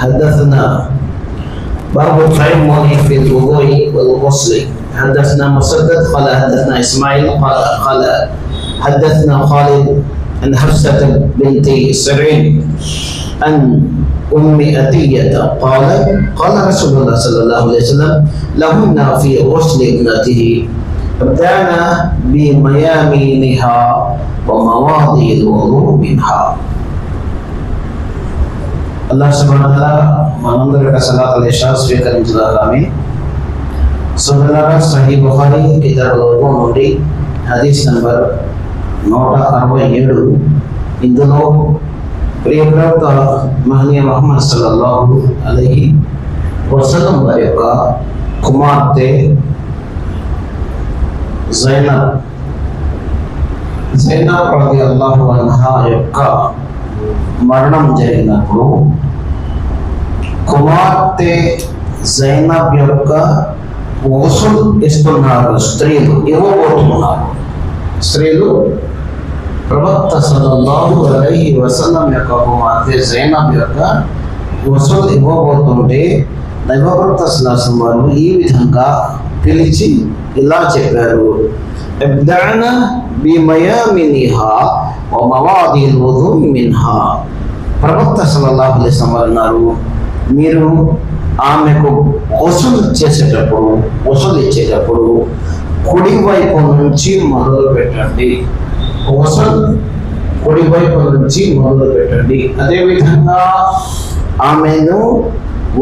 حدثنا باب التيمم في الوضوء والغسل. حدثنا مسدد قال حدثنا إسماعيل قال قال حدثنا خالد عن حفصة بنت سعيد عن أم أتية قال قال رسول الله صلى الله عليه وسلم لهن في غسل ابنته ابتعن بميامينها ومواضع الوضوء منها. అల్లాహ్ సుబ్హానహు మనందరి యొక్క సలాతుల్ ఇషా స్వీకరించుదామి సుబ్హానల్లాహ్ సహీ బుఖారీ లోపం నుండి హదీస్ నంబర్ నూట అరవై ఏడు. ఇందులో ప్రియప్రవక్త మహనీయ మహమ్మద్ సల్లల్లాహు అలైహి వసలం వారి యొక్క కుమార్తె జైనబ్ జైనబ్ రది అల్లాహు అన్హా యొక్క మరణం జరిగినప్పుడు కుమార్తె జైనబ్ యొక్క వసూలు ఇస్తున్నారు స్త్రీలు ఇవ్వబోతున్నారు. స్త్రీలు ప్రవక్త సల్లల్లాహు అలైహి వసల్లం యొక్క కుమార్తె జైనబ్ యొక్క వసూలు ఇవ్వబోతుంటే దైవప్రవక్త సలాసం వారు ఈ విధంగా పిలిచి ఇలా చెప్పారు. ఇబ్దాన బిమయామినిహా వ మవాదిల్ వుదు మిన్హా ప్రవక్త సల్లల్లాహు అలైహి వసల్లం అన్నారు మీరు ఆమెకు వసూలు చేసేటప్పుడు వసూలు ఇచ్చేటప్పుడు కుడి వైపు నుంచి మొదలు పెట్టండి. వసూలు కుడి వైపు నుంచి మొదలు పెట్టండి. అదేవిధంగా ఆమెను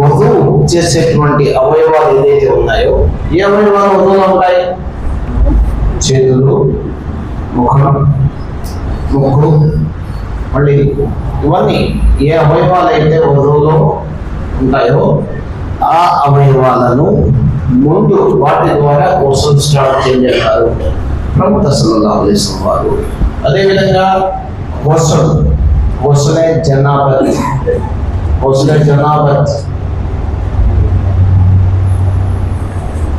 వధువు చేసేటువంటి అవయవాలు ఏదైతే ఉన్నాయో ఏ అవయవాలు వధువులు ఉంటాయి? చేతులు ముఖం ముక్కు మళ్ళీ ఇవన్నీ ఏ అవయవాలు అయితే వధువులో ఉంటాయో ఆ అవయవాలను ముందు వాటి ద్వారా కోసం స్టార్ట్ చేయారు ప్రముఖ సల్లల్లాహు వారు. అదేవిధంగా వసూలు వసూలే జనాభత్ వసూలే జనాభత్.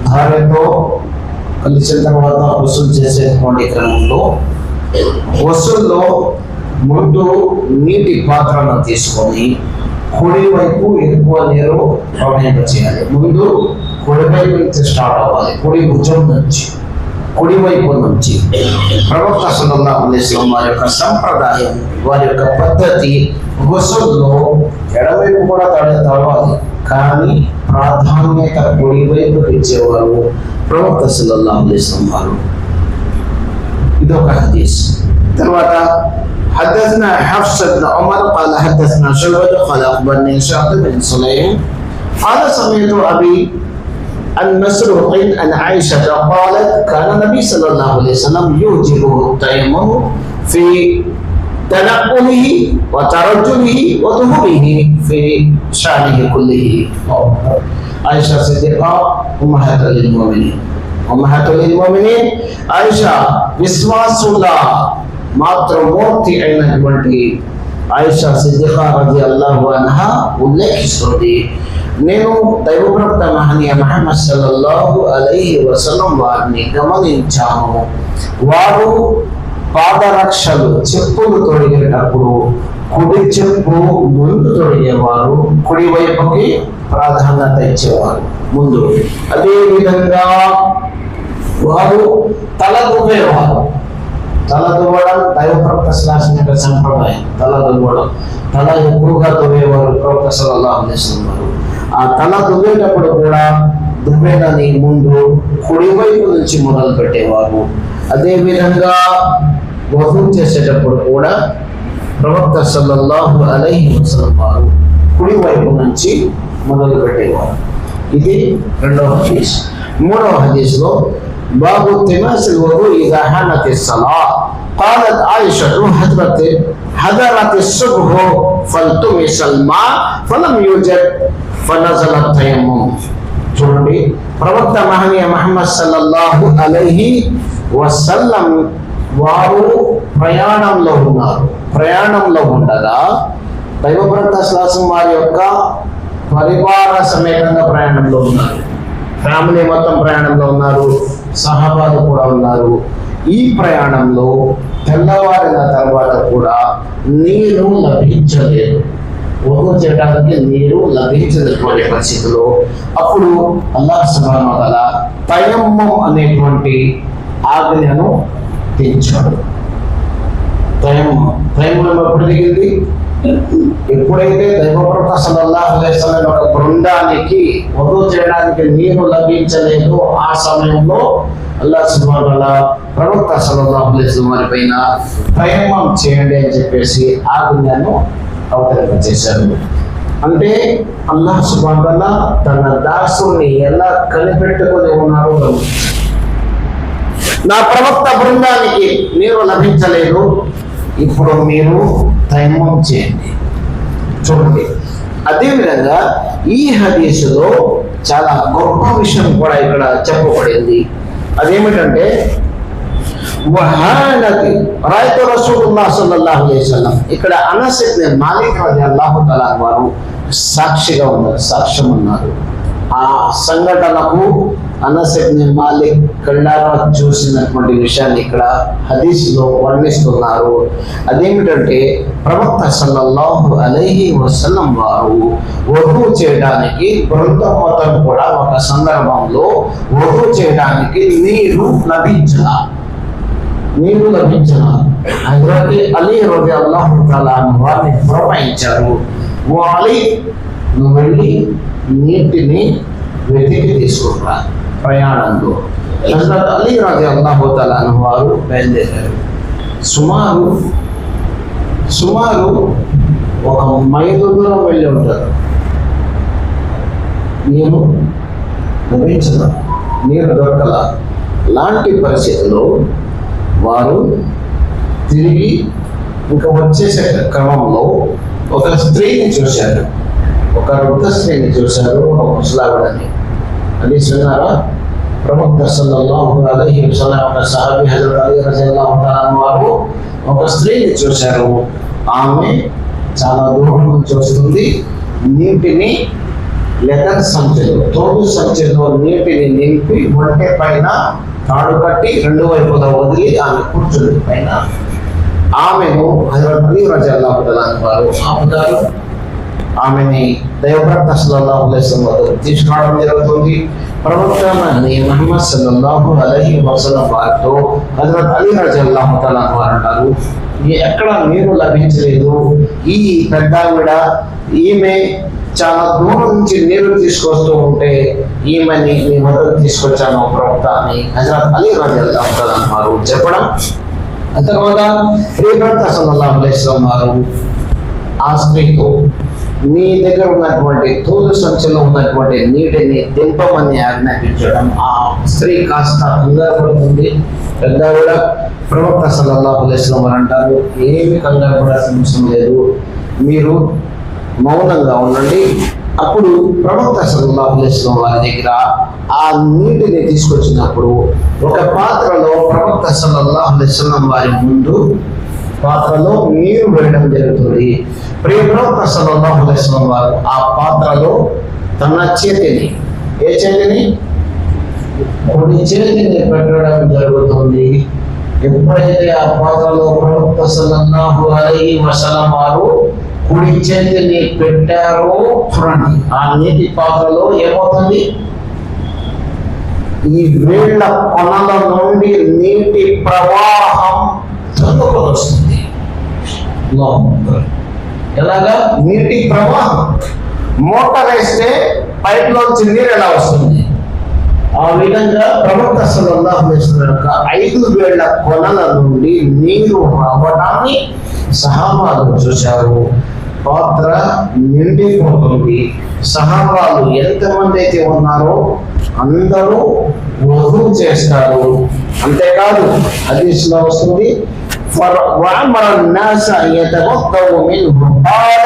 భార్యతో కలిసిన తర్వాత వసూలు చేసేటువంటి క్రమంలో వసూల్లో ముందు నీటి పాత్రను తీసుకొని కుడి వైపు ఎక్కువ నీరు ప్రవహింప చేయాలి. ముందు కుడి వైపు నుంచి స్టార్ట్ అవ్వాలి. కుడి భుజం నుంచి కుడి వైపు నుంచి. ప్రవక్త సల్లల్లాహు అలైహి వారి యొక్క సంప్రదాయం వారి యొక్క పద్ధతి వసూల్లో ఎడవైపు కూడా తడ తడవాలి కానీ ప్రాధాన్యత కుడి వైపు ఇచ్చేవారు ప్రవక్త సల్లల్లాహు అలైహి వసల్లం వారు ఇది ఒక హదీస్ తర్వాత حدثنا حفص بن عمر قال حدثنا شعبة قال أخبرني شعبة بن سليم قال سمعت أبي عن مسروق عن عائشة قالت كان النبي صلى الله عليه وسلم يوجبه التيمم في تنقله وترجله وظهوره في شأنه كله আয়সা সিদ্দিকা উম্মাহাতুল মুমিনিন উম্মাহাতুল মুমিনিন আয়সা విశ్వాసుల్లాహ్ మాతృమూర్తి అయినటువంటి ఆయిషా సిద్దిఖా రజి అల్లాహు అన్హా ఉల్లేఖిస్తుంది నేను దైవప్రక్త మహనీయ మహమ్మద్ సల్లల్లాహు వసలం వారిని గమనించాను వారు పాదరక్షలు చెప్పులు తొడిగేటప్పుడు కుడి చెప్పు ముందు తొడిగేవారు కుడి వైపుకి ప్రాధాన్యత ఇచ్చేవారు. ముందు అదే విధంగా వారు తల దువ్వేవారు తల దువ్వడం దైవ ప్రవక్త యొక్క సంప్రదాయం. తల దువ్వడం తల ఎక్కువగా దువ్వేవారు ప్రొఫెసర్ సల్లల్లాహు వారు ఆ తల దువ్వేటప్పుడు కూడా దువ్వేదని ముందు కుడివైపు నుంచి మొదలు పెట్టేవారు. అదే విధంగా వధువు చేసేటప్పుడు కూడా ప్రవక్త సల్లల్లాహు అలైహి వసల్లం వారు కుడివైపు నుంచి మొదలు పెట్టేవారు ఇది రెండవ హదీస్ మూడవ హదీస్లో باب التماس الوضوء إذا حانت الصلاة قالت عائشة حضرت حضرت الصبح فالتمس الماء فلم يوجد فنزل التيمم చూడండి ప్రవక్త మహనీయ మహమ్మద్ సల్లల్లాహు అలైహి వసల్లం వారు ప్రయాణంలో ఉన్నారు ప్రయాణంలో ఉండగా దైవభ్రత శ్వాసం వారి యొక్క పరివార సమేతంగా ప్రయాణంలో ఉన్నారు. ఫ్యామిలీ మొత్తం ప్రయాణంలో ఉన్నారు. సహబాలు కూడా ఉన్నారు. ఈ ప్రయాణంలో తెల్లవారిన తర్వాత కూడా నీరు లభించలేదు. వధువు చేయడానికి నీరు లభించినటువంటి పరిస్థితుల్లో అప్పుడు అల్లాహ్ సుబ్హానహు తయమ్మం అనేటువంటి ఆజ్ఞను తెచ్చాడు. తయమ్మం. తయమ్మం ఎప్పుడు దిగింది ఎప్పుడైతే దైవప్రభ సల్లల్లాహు ఒక బృందానికి వధువు చేయడానికి నీరు లభించలేదు ఆ సమయంలో అల్లాహ్ సుబ్హానహు ప్రవక్త సల్లల్లాహు వారి పైన తయమ్మం చేయండి అని చెప్పేసి ఆజ్ఞను అవతరింపచేశారు అంటే అల్లాహ్ సుబ్హానహు తన దాసుని ఎలా కనిపెట్టుకొని ఉన్నారో నా ప్రవక్త బృందానికి నీరు లభించలేదు. ఇప్పుడు మీరు తైమం చేయండి. చూడండి. అదేవిధంగా ఈ హదీసులో చాలా గొప్ప విషయం కూడా ఇక్కడ చెప్పబడింది. అదేమిటంటే వహానతి రాయితో రసూలుల్లా సల్లల్లాహు అలైహి వసల్లం. ఇక్కడ అనస్ ఇబ్న్ మాలిక్ రలియల్లాహు తఆలా వారు సాక్షిగా ఉన్నారు సాక్ష్యం ఉన్నారు ఆ సంఘటనకు అనస్ ఇబ్న్ మాలిక్ కళ్ళారా చూసినటువంటి విషయాన్ని ఇక్కడ హదీస్లో వర్ణిస్తున్నారు. అదేమిటంటే ప్రవక్త సల్లల్లాహు అలైహి వసల్లం వారు వధువు చేయడానికి బృందం మొత్తం కూడా ఒక సందర్భంలో వధువు చేయడానికి నీరు లభించిన నీరు లభించిన హజరత్ అలీ రజి అల్లాహు తాలా వారిని పురమాయించారు ఓ నువ్వు వెళ్ళి నీటిని వెతికి తీసుకురా ప్రయాణంలో. హజరత్ అలీ రాజు అల్లాహోతాల వారు బయలుదేరారు. సుమారు సుమారు ఒక మైలు దూరం వెళ్ళి ఉంటారు. నేను లభించదు నీరు దొరకల. లాంటి పరిస్థితుల్లో వారు తిరిగి ఇంకా వచ్చేసే క్రమంలో ఒక స్త్రీని చూశారు. ఒక వృద్ధ స్త్రీని చూశారు ఒక ముసలావిడని. అది విన్నారా ప్రముఖ సల్లల్లాహు అలైహి వసల్లం ఒక సహాబి హజరత్ అలీ రజల్లాహు వారు ఒక స్త్రీని చూశారు. ఆమె చాలా దూరం నుంచి వస్తుంది. నీటిని లెదర్ సంచులు తోడు సంచులో నీటిని నింపి ఒంటె పైన తాడు కట్టి రెండు వైపులా వదిలి ఆమె కూర్చుని పైన ఆమెను హజరత్ అలీ రజల్లాహు తఆలా వారు ఆపుతారు. ఆమెని దైవభక్త సల్లల్లాహు అలైహి వసల్లం తీసుకురావడం జరుగుతుంది. ప్రవక్త మహమ్మద్ సల్లల్లాహు అలహి వసలం వారితో హజరత్ అలీ రజల్లాహు తఆలా వారు అంటారు. ఎక్కడ మీరు లభించలేదు. ఈ పెద్ద ఆవిడ ఈమె చాలా దూరం నుంచి నీరు తీసుకొస్తూ ఉంటే ఈమెని మీ వద్దకు తీసుకొచ్చాను ప్రవక్త అని హజరత్ అలీ రజల్లాహు తఆలా వారు చెప్పడం. ఆ తర్వాత ప్రియభర్త సల్లల్లాహు అలైహి వారు ఆ స్త్రీతో మీ దగ్గర ఉన్నటువంటి తోలు సంఖ్యలో ఉన్నటువంటి నీటిని దింపమని ఆజ్ఞాపించడం ఆ స్త్రీ కాస్త కంగారు పడుతుంది పెద్ద కూడా ప్రవక్త సల్లల్లాహు అలైహి వారు అంటారు ఏమి కంగారు పడాల్సిన అవసరం లేదు. మీరు మౌనంగా ఉండండి. అప్పుడు ప్రవక్త సల్లల్లాహు అలైహి వారి దగ్గర ఆ నీటిని తీసుకొచ్చినప్పుడు ఒక పాత్రలో ప్రవక్త సల్లల్లాహు అలైహి వారి ముందు పాత్రలో నీరు వేయడం జరుగుతుంది. ప్రియప్రవక్త సల్లల్లాహు అలైహి వారు ఆ పాత్రలో తన చేతిని ఏ చేతిని? కుడి చేతిని పెట్టడం జరుగుతుంది. ఎప్పుడైతే ఆ పాత్రలో ప్రవక్త సల్లల్లాహు అలైహి వసలం వారు కుడి చేతిని పెట్టారో చూడండి ఆ నీటి పాత్రలో ఏమవుతుంది? ఈ వేళ్ళ కొనల నుండి నీటి ప్రవాహం తన్నుకొని ఎలాగా? నీటి ప్రవాహం మోటార్ వేస్తే పైప్ లోంచి నీరు ఎలా వస్తుంది? ఆ విధంగా ప్రవక్త సల్లల్లాహు యొక్క ఐదు వేళ్ళ కొనల నుండి నీరు రావడాన్ని సహాబాలు చూశారు. పాత్ర నిండిపోతుంది. సహాబాలు ఎంతమంది అయితే ఉన్నారో అందరూ వధు చేస్తారు. అంతేకాదు హదీస్లో వస్తుంది ఫర్- వఅమర الناس أن يتوضأوا منه قال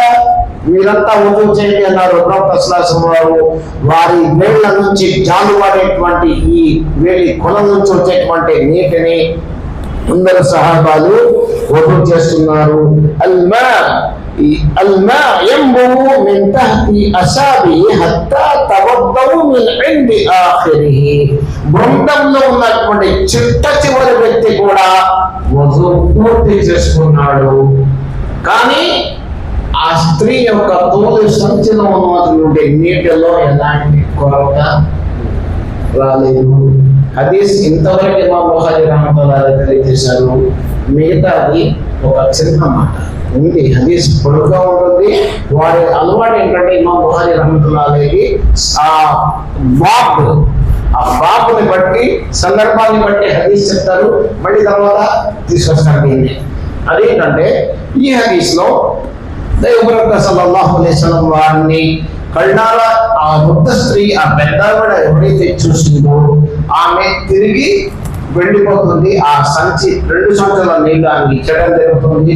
మీరంతా వధువు చేయండి అన్నారు ప్రవక్త సల్లల్లాహు వారు వారి వేళ్ల నుంచి జాలువాడేటువంటి ఈ వేడి కొల నుంచి వచ్చేటువంటి నీటిని అందరు సహాబాలు వధువు చేస్తున్నారు అల్మా ఈ అల్మా యంబు మిన్ తహతి అసాబి హత్తా తవద్దవు మిన్ ఇంది ఆఖిరిహి బృందంలో ఉన్నటువంటి చిట్ట చివరి వ్యక్తి కూడా వధువు పూర్తి చేసుకున్నాడు. కానీ ఆ స్త్రీ యొక్క తోలు సంచిలో ఉన్నటువంటి నీటిలో ఎలాంటి కొరత రాలేదు. హదీస్ ఇంతవరకు మా బుఖారి రహమతుల్లాహి తెలియజేశారు. మిగతాది ఒక చిన్న మాట. ఉంది. హదీస్ పొడుగ్గా ఉంటుంది. వారి అలవాటు ఏంటంటే మా బుఖారి రహమతుల్లాహి ఆ బాబ్ బాబుని బట్టి సందర్భాన్ని బట్టి హదీస్ చెప్తారు. మళ్ళీ తర్వాత తీసుకొస్తారు దీన్ని. అదేంటంటే ఈ హదీస్లో దైవప్రవక్త సల్లల్లాహు వారిని కళ్ళారా ఆ వృద్ధ స్త్రీ ఆ పెద్దవిడ ఎవరైతే చూసిందో ఆమె తిరిగి వెళ్ళిపోతుంది. ఆ సంచి రెండు సంచుల నీళ్ళు ఆమె ఇచ్చడం జరుగుతుంది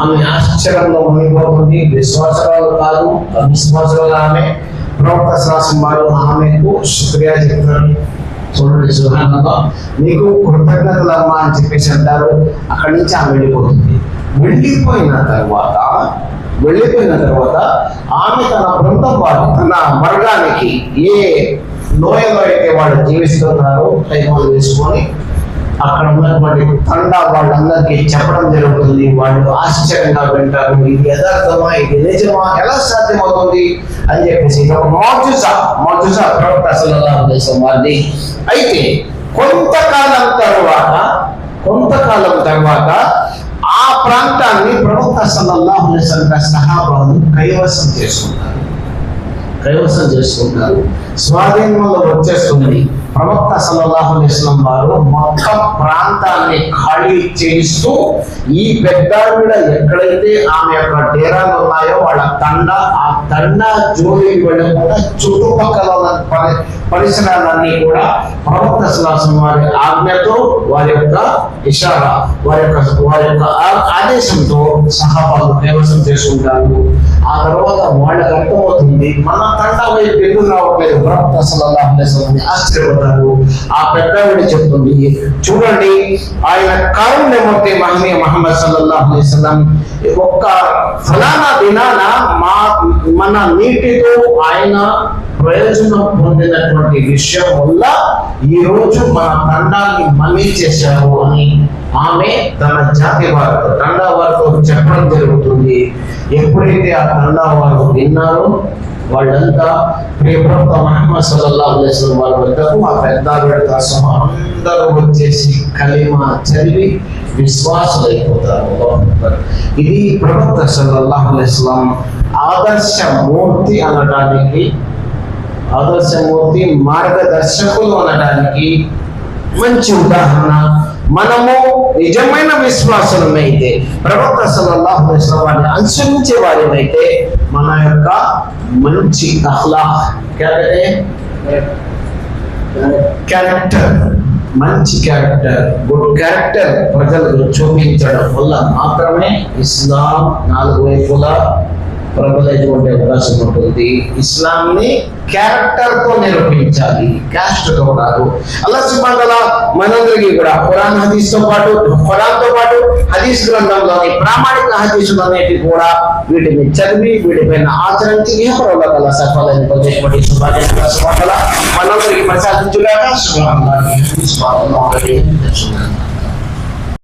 ఆమె ఆశ్చర్యంలో ఉండిపోతుంది విశ్వాసరాలు కాదు అవిశ్వాసరాలు ఆమె. ప్రవక్త శాసం వారు ఆమెకు శుక్రియా చెప్తారు చూడండి సుహానంగా నీకు కృతజ్ఞతలమ్మా అని చెప్పేసి అంటారు. అక్కడి నుంచి ఆమె వెళ్ళిపోతుంది. వెళ్ళిపోయిన తర్వాత వెళ్ళిపోయిన తర్వాత ఆమె తన బృందం వారు తన వర్గానికి ఏ లోయలో అయితే వాళ్ళు జీవిస్తున్నారో టైమాలు వేసుకొని అక్కడ ఉన్నటువంటి తండ వాళ్ళందరికీ చెప్పడం జరుగుతుంది. వాళ్ళు ఆశ్చర్యంగా వింటారు. ఇది యథార్థమా? ఇది నిజమా? ఎలా సాధ్యమవుతుంది? అని చెప్పేసి ఇది ఒక మోజుసా మోజుసా ప్రవక్త సల్లల్లాహు అలైహి వారిది. అయితే కొంతకాలం తర్వాత కొంతకాలం తర్వాత ఆ ప్రాంతాన్ని ప్రవక్త సల్లల్లాహు అలైహి సహాబాలు కైవసం చేసుకుంటారు. కైవసం చేసుకుంటారు. స్వాధీనంలో వచ్చేస్తుంది. ప్రవక్త సల్లల్లాహు అలైహి వారు మొత్తం ప్రాంతాన్ని ఖాళీ చేయిస్తూ ఈ పెద్దావిడ ఎక్కడైతే ఆమె యొక్క డేరాలు ఉన్నాయో వాళ్ళ తండ ఆ తండ జోలికి వెళ్ళకుండా చుట్టుపక్కల ఉన్న పరి పరిసరాలన్నీ కూడా ప్రవక్త సల్లాహం వారి ఆజ్ఞతో వారి యొక్క ఇషారా వారి యొక్క వారి యొక్క ఆ- ఆదేశంతో సహాబాలు నివసం చేసుకుంటారు. ఆ తర్వాత వాళ్ళకి అర్థమవుతుంది మన తండ వైపు ఎందుకు రావట్లేదు ప్రవక్త సల్లల్లాహు ఆశ్చర్యపడతారు వసల్లం ఆ పెద్దవిడ చెప్తుంది చూడండి ఆయన కారుణ్యమూర్తి మహమే మహమ్మద్ సల్లల్లాహు అలైహి ఒక్క ఫలానా దినాన మా మన నీటితో ఆయన ప్రయోజనం పొందినటువంటి విషయం వల్ల ఈ రోజు మన తండాన్ని మళ్ళీ చేశారు అని ఆమె తన జాతి వారితో తండా వారితో చెప్పడం జరుగుతుంది. ఎప్పుడైతే ఆ తండా వారు విన్నారో వాళ్ళంతా ప్రియప్రవక్త మహమ్మద్ సల్లల్లాహు అలైహి వసల్లం వారి వద్దకు ఆ పెద్ద ఆవిడతో అందరూ వచ్చేసి కలిమా చదివి విశ్వాసులైపోతారు అల్లాహు ఇది ప్రవక్త సల్లల్లాహు అలైహి వసల్లం ఆదర్శ మూర్తి అనడానికి ఆదర్శమూర్తి మార్గదర్శకులు అనడానికి మంచి ఉదాహరణ మనము నిజమైన విశ్వాసులమైతే ప్రవక్త సల్లల్లాహు వారిని అనుసరించే వారినైతే మన యొక్క మంచి అహ్లా క్యారెక్టర్. మంచి క్యారెక్టర్. గుడ్ క్యారెక్టర్ ప్రజలకు చూపించడం వల్ల మాత్రమే ఇస్లాం నాలుగు వైపులా ప్రబలేటువంటి అవకాశం ఉంటుంది. ఇస్లాంని క్యారెక్టర్తో క్యాస్ట్తో క్యాస్ట్తో కాదు. అల్లా సుబ్హానల్లా మనందరికీ కూడా ఖురాన్ హదీస్తో పాటు ఖురాన్తో పాటు హదీస్ గ్రంథంలోని ప్రామాణిక హదీసులు అనేవి కూడా వీటిని చదివి వీటిపైన ఆచరించి ఇహపరంలో కల సఫలైన పొందేటువంటి శుభాకాంక్షలు మనందరికీ ప్రసాదించుగాక సుబ్హానల్లాహి